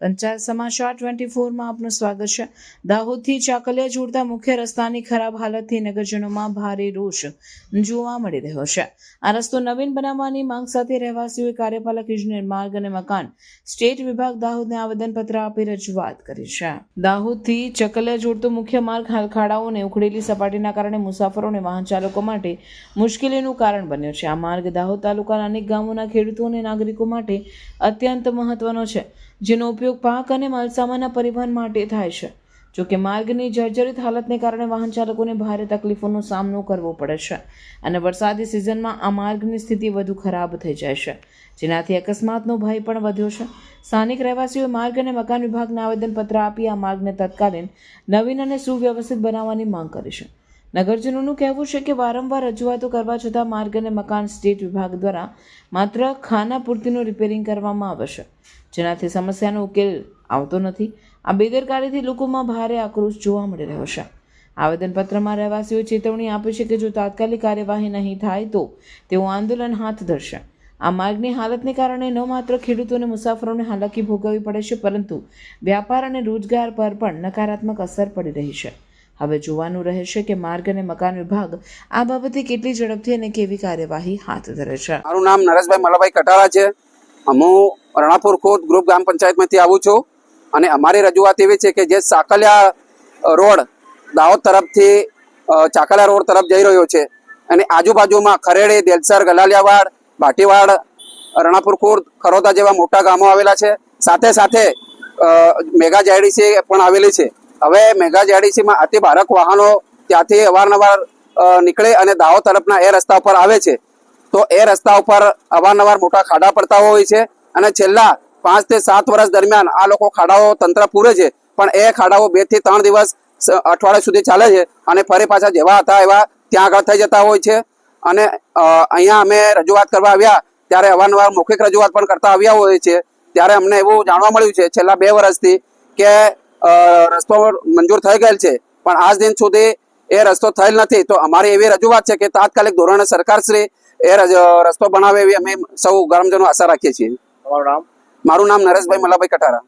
પંચાયત સમાચાર ટ્વેન્ટી ફોરમાં આપનું સ્વાગત છે. દાહોદથી ચાકલિયા જોડતા મુખ્ય રસ્તાની ખરાબ હાલતથી નગરજનોમાં ભારે રોષ જોવા મળી રહ્યો છે. આ રસ્તો નવીન બનાવવાની માંગ સાથે રહેવાસીઓએ કાર્યપાલક, ઇજનેર, માર્ગ અને મકાન સ્ટેટ વિભાગ દાહોદને આવેદનપત્ર આપી રજૂઆત કરી છે. દાહોદથી ચકલિયા જોડતો મુખ્ય માર્ગ હાલખાડાઓને ઉખડેલી સપાટીના કારણે મુસાફરો અને વાહન ચાલકો માટે મુશ્કેલીનું કારણ બન્યો છે. આ માર્ગ દાહોદ તાલુકાના અનેક ગામોના ખેડૂતો અને નાગરિકો માટે અત્યંત મહત્વનો છે. જેનો ઉપયોગ પાક અને માલસામાનના પરિવહન માટે થાય છે. જો કે માર્ગની જર્જરિત હાલતને કારણે વાહન ચાલકોને ભારે તકલીફોનો સામનો કરવો પડે છે અને વરસાદી સિઝનમાં આ માર્ગની સ્થિતિ વધુ ખરાબ થઈ જાય છે. જેનાથી અકસ્માતનો ભય પણ વધ્યો છે. સ્થાનિક રહેવાસીઓએ માર્ગ અને મકાન વિભાગને આવેદનપત્ર આપી આ માર્ગને તત્કાલીન, નવીન અને સુવ્યવસ્થિત બનાવવાની માંગ કરી છે. નગરજનોનું કહેવું છે કે વારંવાર રજૂઆતો કરવા છતાં માર્ગ અને મકાન સ્ટેટ વિભાગ દ્વારા માત્ર ખાના પૂરતીનું રિપેરિંગ કરવામાં આવશે જેનાથી સમસ્યાનો ઉકેલ આવતો નથી. આ બેદરકારીથી લોકોમાં ભારે આક્રોશ જોવા મળી રહ્યો છે. આવેદનપત્રમાં રહેવાસીઓએ ચેતવણી આપી છે કે જો તાત્કાલિક કાર્યવાહી નહીં થાય તો તેઓ આંદોલન હાથ ધરશે. આ માર્ગની હાલતને કારણે ન માત્ર ખેડૂતોને મુસાફરોને હાલાકી ભોગવવી પડે છે, પરંતુ વ્યાપાર અને રોજગાર પર પણ નકારાત્મક અસર પડી રહી છે. હવે જોવાનું રહેશે કે માર્ગ અને મકાન વિભાગ આ બાબતે કેટલી ઝડપથી અને કેવી કાર્યવાહી હાથ ધરે છે. મારું નામ નરેશભાઈ મલાભાઈ કટારા છે. હું રણાપુર ખોદ ગ્રુપ ગ્રામ પંચાયતમાંથી આવું છું. અને અમારી રજૂઆત એવી છે કે જે સાકલિયા રોડ દાહોદ તરફથી ચાકલા રોડ તરફ જઈ રહ્યો છે. અને આજુબાજુમાં ખરેડી, દેલસર, ગલાલિયાવાડ, ભાટીવાડ, રણાપુર ખુર્દ ખરોદા જેવા મોટા ગામો આવેલા છે. સાથે સાથે મેગા જેડીસી પણ આવેલી છે. હવે મેગા જેડીસીમાં અતિ ભારક વાહનો ત્યાંથી અવારનવાર નીકળે અને દાહોદ તરફના એ રસ્તા ઉપર આવે છે. તો એ રસ્તા ઉપર અવારનવાર મોટા ખાડા પડતા હોય છે અને છેલ્લા પાંચથી સાત વર્ષ દરમિયાન આ લોકો ખાડાઓ તંત્ર પૂરે છે. પણ એ ખાડાઓ બેથી ત્રણ દિવસ અઠવાડિયા સુધી ચાલે છે અને ફરી પાછા જેવા હતા એવા ત્યાં આગળ થઈ જતા હોય છે. અને અહીંયા અમે રજૂઆત કરવા આવ્યા ત્યારે અવારનવાર મૌખિક રજૂઆત પણ કરતા આવ્યા હોય છે. ત્યારે અમને એવું જાણવા મળ્યું છે છેલ્લા બે વર્ષથી કે રસ્તો મંજૂર થઈ ગયેલ છે. પણ આજ દિન સુધી એ રસ્તો થયેલ નથી. તો અમારી એવી રજૂઆત છે કે તાત્કાલિક ધોરણે સરકારશ્રી એ રસ્તો બનાવે એવી અમે સૌ ગ્રામજનો આશા રાખીએ છીએ. મારું નામ નરેશભાઈ મલાભાઈ કટારા.